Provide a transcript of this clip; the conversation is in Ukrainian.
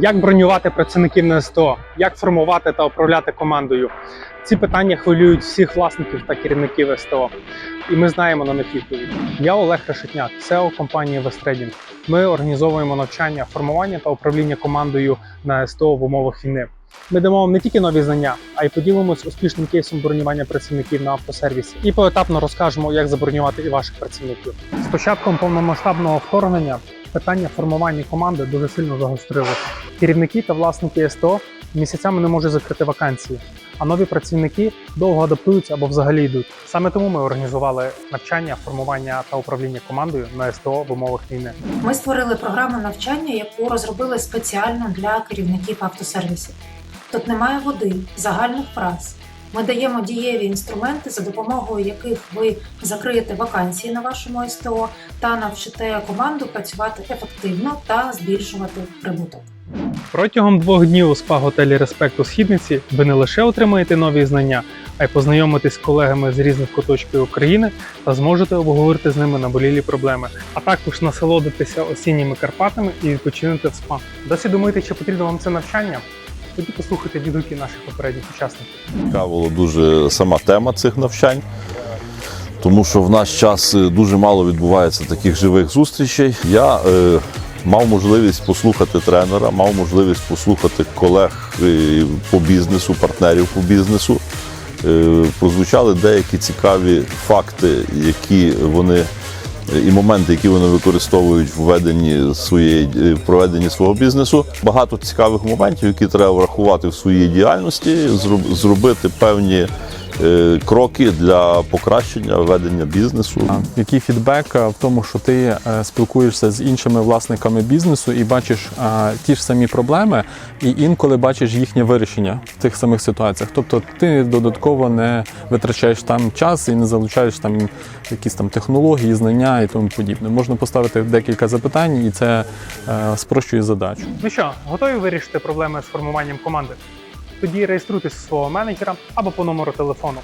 Як бронювати працівників на СТО, як формувати та управляти командою? Ці питання хвилюють всіх власників та керівників СТО, і ми знаємо на них відповідь. Я Олег Решетняк, SEO компанії Вестрейдінг. Ми організовуємо навчання, формування та управління командою на СТО в умовах війни. Ми дамо вам не тільки нові знання, а й поділимось успішним кейсом бронювання працівників на автосервісі і поетапно розкажемо, як забронювати і ваших працівників. З початком повномасштабного вторгнення питання формування команди дуже сильно загострилося. Керівники та власники СТО місяцями не можуть закрити вакансії, а нові працівники довго адаптуються або взагалі йдуть. Саме тому ми організували навчання, формування та управління командою на СТО в умовах війни. Ми створили програму навчання, яку розробили спеціально для керівників автосервісів. Тут немає води, загальних фраз. Ми даємо дієві інструменти, за допомогою яких ви закриєте вакансії на вашому СТО та навчите команду працювати ефективно та збільшувати прибуток. Протягом двох днів у спа-готелі Респект у Східниці ви не лише отримаєте нові знання, а й познайомитесь з колегами з різних куточків України та зможете обговорити з ними наболілі проблеми, а також насолодитися осінніми Карпатами і відпочинути в спа. Досі думаєте, чи потрібно вам це навчання? Тоді послухайте відгуки наших попередніх учасників. Цікавила дуже сама тема цих навчань, тому що в наш час е, дуже мало відбувається таких живих зустрічей. Я е, мав можливість послухати тренера, мав можливість послухати колег е, по бізнесу, партнерів по бізнесу. Е, прозвучали деякі цікаві факти, які вони. І моменти, які вони використовують в веденні своєї е, в проведенні свого бізнесу, багато цікавих моментів, які треба врахувати в своїй діяльності, зроб- зробити певні кроки для покращення ведення бізнесу. Який фідбек е, в тому, що ти е, спілкуєшся з іншими власниками бізнесу і бачиш е, ті ж самі проблеми, і інколи бачиш їхнє вирішення в тих самих ситуаціях. Тобто ти додатково не витрачаєш там час і не залучаєш там якісь там технології, знання і тому подібне. Можна поставити декілька запитань, і це е, спрощує задачу. Ну що, готові вирішити проблеми з формуванням команди? Тоді реєструйтесь свого менеджера або по номеру телефону.